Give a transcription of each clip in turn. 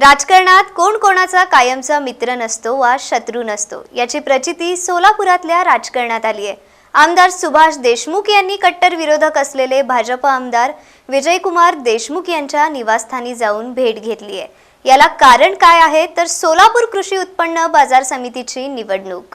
राजकारणात कोण कोणाचा कायमचा मित्र नसतो वा शत्रू नसतो याची प्रचिती सोलापुरातल्या राजकारणात आली आहे. आमदार सुभाष देशमुख यांनी कट्टर विरोधक असलेले भाजप आमदार विजयकुमार देशमुख यांच्या निवासस्थानी जाऊन भेट घेतली आहे. याला कारण काय आहे? तर सोलापूर कृषी उत्पन्न बाजार समितीची निवडणूक.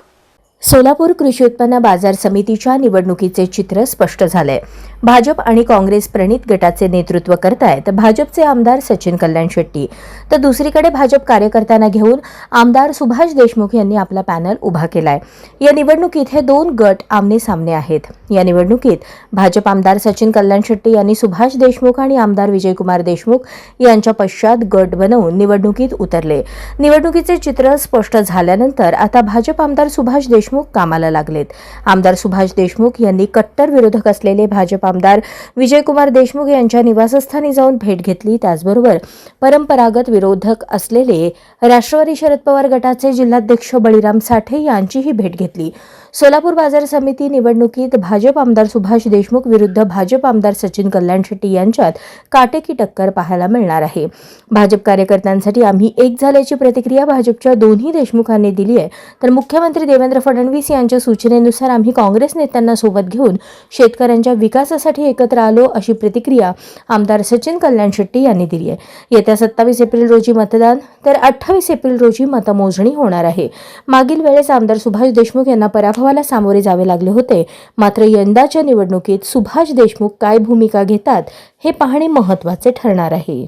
सोलापूर कृषी उत्पन्न बाजार समितीच्या निवडणुकीचे चित्र स्पष्ट झालंय. भाजप आणि काँग्रेस प्रणित गटाचे नेतृत्व करतायत. भाजपचे आमदार सचिन कल्याण शेट्टी. तर दुसरीकडे भाजप कार्यकर्त्यांना घेऊन आमदार सुभाष देशमुख यांनी आपला पॅनल उभा केलाय. या निवडणुकीत हे दोन गट आमने सामने आहेत. या निवडणुकीत भाजप आमदार सचिन कल्याण शेट्टी यांनी सुभाष देशमुख आणि आमदार विजयकुमार देशमुख यांच्या पश्चात गट बनवून निवडणुकीत उतरले. निवडणुकीचे चित्र स्पष्ट झाल्यानंतर आता भाजप आमदार सुभाष देशमुख कामाला लागलेत. आमदार सुभाष देशमुख यांनी कट्टर विरोधक असलेले भाजप आमदार विजयकुमार देशमुख यांच्या निवासस्थानी जाऊन भेट घेतली. त्याचबरोबर परंपरागत विरोधक असलेले राष्ट्रवादी शरद पवार गटाचे जिल्हाध्यक्ष बळीराम साठे यांचीही भेट घेतली. सोलापूर बाजार समिती निवडणुकीत भाजप आमदार सुभाष देशमुख विरुद्ध भाजप आमदार सचिन कल्याण शेट्टी यांच्यात काटेकी टक्कर पाहायला मिळणार आहे. भाजप कार्यकर्त्यांसाठी आम्ही एक झाल्याची प्रतिक्रिया भाजपच्या दोन्ही देशमुखांनी दिली आहे. तर मुख्यमंत्री देवेंद्र फडणवीस यांच्या सूचनेनुसार आम्ही काँग्रेस नेत्यांना सोबत घेऊन शेतकऱ्यांच्या विकासासाठी एकत्र आलो अशी प्रतिक्रिया आमदार सचिन कल्याण शेट्टी यांनी दिली आहे. येत्या सत्तावीस एप्रिल रोजी मतदान तर अठ्ठावीस एप्रिल रोजी मतमोजणी होणार आहे. मागील वेळेस आमदार सुभाष देशमुख यांना पराभवाला सामोरे जावे लागले होते. मात्र यंदाच्या निवडणुकीत सुभाष देशमुख काय भूमिका घेतात हे पाहणे महत्त्वाचे ठरणार आहे.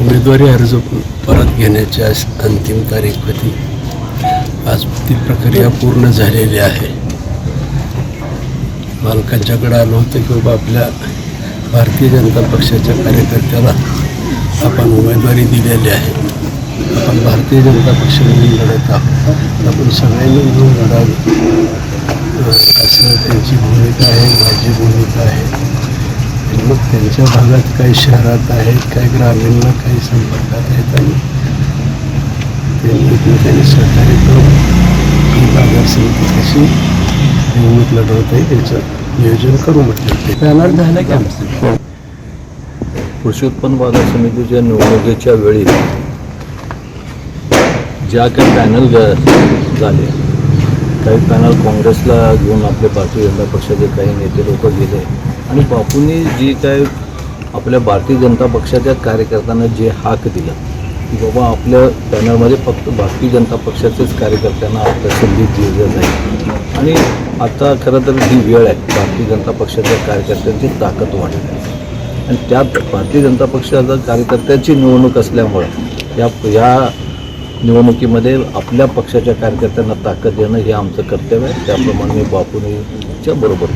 उमेदवारी अर्ज परत घेण्याच्या अंतिम तारीख होती आज ती प्रक्रिया पूर्ण झालेली आहे. मालकांच्याकडे आलो होतं की बाबा आपल्या भारतीय जनता पक्षाच्या कार्यकर्त्याला आपण उमेदवारी दिलेली आहे. आपण भारतीय जनता पक्षामधून लढत आहोत. आपण सगळ्यांनी मिळून लढावी. असं त्यांची भूमिका आहे माझी भूमिका आहे. मग त्यांच्या भागात काही शहरात आहेत काही ग्रामीणला काही संपर्कात आहेत आणि त्यांनी सहकार्य करून ही बाजार समिती कशी निवडणूक लढवता येईल याचं नियोजन करू म्हटलं ते पॅनल झालं की? आमचं कृषी उत्पन्न बाजार समितीच्या निवडणुकीच्या वेळी ज्या काही पॅनल झाले काही पॅनल काँग्रेसला घेऊन आपले भारतीय जनता पक्षाचे काही नेते लोक गेले आणि बापूंनी जी काय आपल्या भारतीय जनता पक्षाच्या कार्यकर्त्यांना जे हाक दिलं की बाबा आपल्या पॅनलमध्ये फक्त भारतीय जनता पक्षाचेच कार्यकर्त्यांना आपल्या संधी दिली जाईल. आणि आता खरं तर ही वेळ आहे भारतीय जनता पक्षाच्या कार्यकर्त्यांची ताकद वाढली आहे. आणि त्यात भारतीय जनता पक्षाचा कार्यकर्त्याची निवडणूक असल्यामुळं या या निवडणुकीमध्ये आपल्या पक्षाच्या कार्यकर्त्यांना ताकद देणं हे आमचं कर्तव्य आहे. त्याप्रमाणे मी बापूंच्या बरोबर